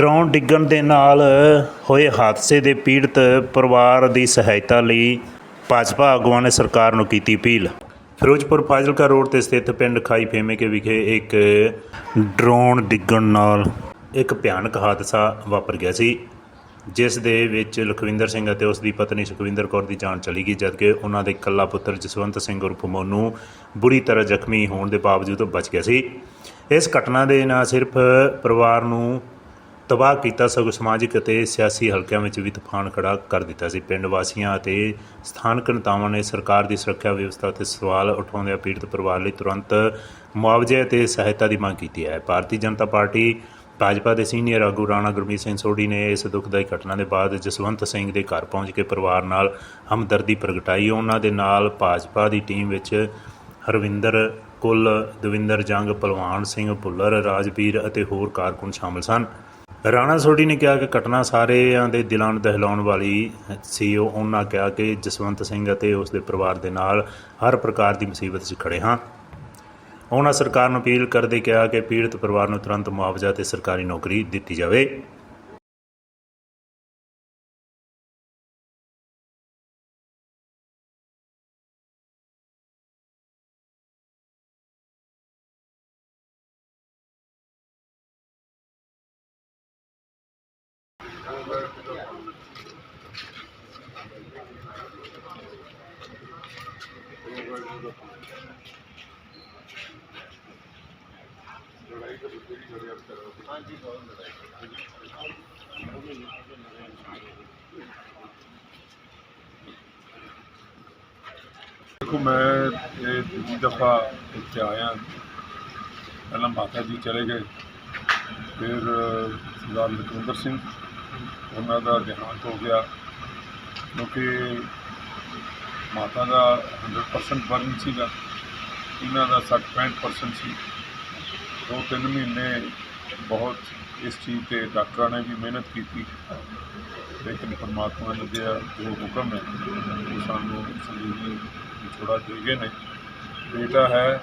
Drone ਡਿੱਗਣ ਦੇ ਨਾਲ ਹੋਏ ਹਾਦਸੇ ਦੇ ਪੀੜਤ ਪਰਿਵਾਰ ਦੀ ਸਹਾਇਤਾ ਲਈ ਭਾਜਪਾ ਆਗੂਆਂ ਨੇ ਸਰਕਾਰ ਨੂੰ ਕੀਤੀ ਅਪੀਲ। ਫਿਰੋਜ਼ਪੁਰ ਫਾਜ਼ਿਲਕਾ ਰੋਡ ਤੇ ਸਥਿਤ ਪਿੰਡ ਖਾਈ ਫੇਮੇਕੇ ਵਿਖੇ ਇੱਕ ਡਰੋਨ ਡਿੱਗਣ ਨਾਲ ਇੱਕ ਭਿਆਨਕ ਹਾਦਸਾ ਵਾਪਰ ਗਿਆ ਸੀ, ਜਿਸ ਦੇ ਵਿੱਚ ਲਖਵਿੰਦਰ ਸਿੰਘ ਅਤੇ ਉਸ ਦੀ ਪਤਨੀ ਸੁਖਵਿੰਦਰ ਕੌਰ ਦੀ ਜਾਨ ਚਲੀ ਗਈ, ਜਦਕਿ ਉਹਨਾਂ ਦੇ ਇਕੱਲਾ ਪੁੱਤਰ ਜਸਵੰਤ ਸਿੰਘ ਉਰਫ ਮੋਨੂ ਬੁਰੀ ਤਰ੍ਹਾਂ ਜ਼ਖਮੀ ਹੋਣ ਦੇ ਬਾਵਜੂਦ ਬਚ ਗਿਆ ਸੀ। ਇਸ ਘਟਨਾ ਦੇ ਨਾ ਸਿਰਫ ਪਰਿਵਾਰ ਨੂੰ ਤਬਾਹ ਕੀਤਾ ਸਗੋਂ ਸਮਾਜਿਕ ਅਤੇ ਸਿਆਸੀ ਹਲਕਿਆਂ ਵਿੱਚ ਵੀ ਤੂਫਾਨ ਖੜਾ ਕਰ ਦਿੱਤਾ ਸੀ। ਪਿੰਡ ਵਾਸੀਆਂ ਅਤੇ ਸਥਾਨਕ ਨੇਤਾਵਾਂ ਨੇ ਸਰਕਾਰ ਦੀ ਸੁਰੱਖਿਆ ਵਿਵਸਥਾ ਤੇ ਸਵਾਲ ਉਠਾਉਂਦਿਆਂ ਪੀੜਤ ਪਰਿਵਾਰ ਲਈ ਤੁਰੰਤ ਮੁਆਵਜ਼ੇ ਅਤੇ ਸਹਾਇਤਾ ਦੀ ਮੰਗ ਕੀਤੀ ਹੈ। ਭਾਰਤੀ ਜਨਤਾ ਪਾਰਟੀ, ਭਾਜਪਾ ਦੇ ਸੀਨੀਅਰ ਆਗੂ ਰਾਣਾ ਗੁਰਮੀਤ ਸਿੰਘ ਸੋਢੀ ਨੇ ਇਸ ਦੁਖਦਾਈ ਘਟਨਾ ਦੇ ਬਾਅਦ ਜਸਵੰਤ ਸਿੰਘ ਦੇ ਘਰ ਪਹੁੰਚ ਕੇ ਪਰਿਵਾਰ ਨਾਲ ਹਮਦਰਦੀ ਪ੍ਰਗਟਾਈ। ਉਹਨਾਂ ਦੇ ਨਾਲ ਭਾਜਪਾ ਦੀ ਟੀਮ ਵਿੱਚ ਹਰਵਿੰਦਰ ਕੁੱਲ, ਦਵਿੰਦਰ ਜੰਗ ਪਹਿਲਵਾਨ ਸਿੰਘ ਭੁੱਲਰ, ਰਾਜਵੀਰ ਅਤੇ ਹੋਰ ਕਾਰਕੁਨ ਸ਼ਾਮਲ ਸਨ। ਰਾਣਾ ਸੋਢੀ ਨੇ ਕਿਹਾ ਕਿ ਘਟਨਾ ਸਾਰਿਆਂ ਦੇ ਦਿਲਾਂ ਨੂੰ ਦਹਿਲਾਉਣ ਵਾਲੀ ਸੀ। ਉਹ ਉਹਨਾਂ ਕਿਹਾ ਕਿ ਜਸਵੰਤ ਸਿੰਘ ਅਤੇ ਉਸ ਦੇ ਪਰਿਵਾਰ ਦੇ ਨਾਲ ਹਰ ਪ੍ਰਕਾਰ ਦੀ ਮੁਸੀਬਤ 'ਚ ਖੜੇ ਹਾਂ। ਉਹਨਾਂ ਸਰਕਾਰ ਨੂੰ ਅਪੀਲ ਕਰਦੇ ਕਿਹਾ ਕਿ ਪੀੜਤ ਪਰਿਵਾਰ ਨੂੰ ਤੁਰੰਤ ਮੁਆਵਜ਼ਾ ਤੇ ਸਰਕਾਰੀ ਨੌਕਰੀ ਦਿੱਤੀ ਜਾਵੇ। ਦੇਖੋ ਮੈਂ ਇਹ ਦੂਜੀ ਦਫਾ ਇੱਥੇ ਆਇਆ ਪਹਿਲਾਂ ਮਾਤਾ ਜੀ ਚਲੇ ਗਏ ਫਿਰ ਅ, ਸਰਦਾਰ ਲਖਵਿੰਦਰ ਸਿੰਘ ਉਹਨਾਂ ਦਾ ਦੇਹਾਂਤ ਹੋ ਗਿਆ। ਕਿਉਂਕਿ ਮਾਤਾ ਦਾ 100% ਬਰਨ ਸੀਗਾ। ਇਹਨਾਂ ਦਾ 60-65% ਸੀ। ਦੋ ਤਿੰਨ ਮਹੀਨੇ ਬਹੁਤ ਇਸ ਚੀਜ਼ ਤੇ ਡਾਕਟਰਾਂ ਨੇ ਵੀ ਮਿਹਨਤ ਕੀਤੀ। ਲੇਕਿਨ ਪਰਮਾਤਮਾ ਨੇ ਜਿਹੜਾ ਜੋ ਹੁਕਮ ਹੈ, ਉਹ ਸਾਨੂੰ ਸੰਜੀਵਨੀ ਥੋੜਾ ਦੇ ਗਏ ਨੇ। ਬੇਟਾ ਹੈ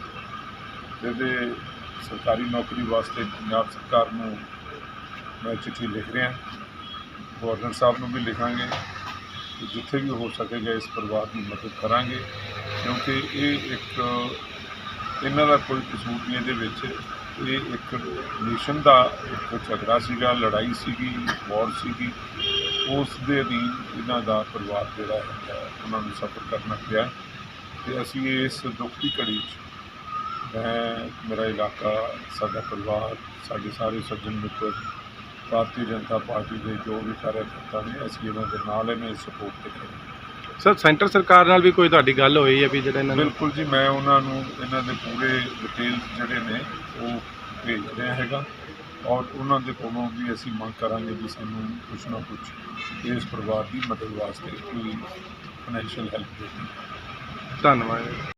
ਜਿਹਦੇ ਸਰਕਾਰੀ ਨੌਕਰੀ ਵਾਸਤੇ ਪੰਜਾਬ ਸਰਕਾਰ ਨੂੰ ਮੈਂ ਚਿੱਠੀ ਲਿਖ ਰਿਹਾ। ਗਵਰਨਰ ਸਾਹਿਬ ਨੂੰ ਵੀ ਲਿਖਾਂਗੇ ਕਿ ਜਿੱਥੇ ਵੀ ਹੋ ਸਕੇਗਾ ਇਸ ਪਰਿਵਾਰ ਦੀ ਮਦਦ ਕਰਾਂਗੇ, ਕਿਉਂਕਿ ਇਹ ਇੱਕ, ਇਹਨਾਂ ਦਾ ਕੋਈ ਕਸੂਰ ਨਹੀਂ ਇਹਦੇ ਵਿੱਚ। ਇਹ ਇੱਕ ਨੇਸ਼ਨ ਦਾ ਇੱਕ ਝਗੜਾ ਸੀਗਾ, ਲੜਾਈ ਸੀਗੀ, ਵਾਰ ਸੀਗੀ। ਉਸ ਦੇ ਅਧੀਨ ਇਹਨਾਂ ਦਾ ਪਰਿਵਾਰ ਜਿਹੜਾ ਹੈ ਉਹਨਾਂ ਨੂੰ ਸਫਰ ਕਰਨਾ ਪਿਆ। ਤੇ ਅਸੀਂ ਇਸ ਦੁੱਖ ਦੀ ਘੜੀ 'ਚ, ਮੈਂ, ਮੇਰਾ ਇਲਾਕਾ, ਸਾਡਾ ਪਰਿਵਾਰ, ਸਾਡੇ ਸਾਰੇ ਸੱਜਣ ਮਿੱਤਰ ਭਾਰਤੀ ਜਨਤਾ ਪਾਰਟੀ ਦੇ ਜੋ ਵੀ ਕਾਰਜਕਰਤਾ ਨੇ ਅਸੀਂ ਇਹਨਾਂ ਦੇ ਨਾਲ ਇਹਨਾਂ ਦੀ ਸਪੋਰਟ ਤੇ ਖੜੇ ਹਾਂ। ਸਰ ਸੈਂਟਰ ਸਰਕਾਰ ਨਾਲ ਵੀ ਕੋਈ ਤੁਹਾਡੀ ਗੱਲ ਹੋਈ ਹੈ ਵੀ ਜਿਹੜਾ ਇਹਨਾਂ ਨੂੰ ਬਿਲਕੁਲ ਜੀ ਮੈਂ ਉਹਨਾਂ ਨੂੰ ਇਹਨਾਂ ਦੇ ਪੂਰੇ ਡਿਟੇਲ ਜਿਹੜੇ ਨੇ ਉਹ ਭੇਜ ਰਿਹਾ ਹੈਗਾ। ਔਰ ਉਹਨਾਂ ਦੇ ਕੋਲੋਂ ਵੀ ਅਸੀਂ ਮੰਗ ਕਰਾਂਗੇ ਵੀ ਸਾਨੂੰ ਕੁਝ ਨਾ ਕੁਝ ਇਸ ਪਰਿਵਾਰ ਦੀ ਮਦਦ ਵਾਸਤੇ ਕੋਈ ਫਾਈਨੈਂਸ਼ੀਅਲ ਹੈਲਪ ਦੇ ਧੰਨਵਾਦ।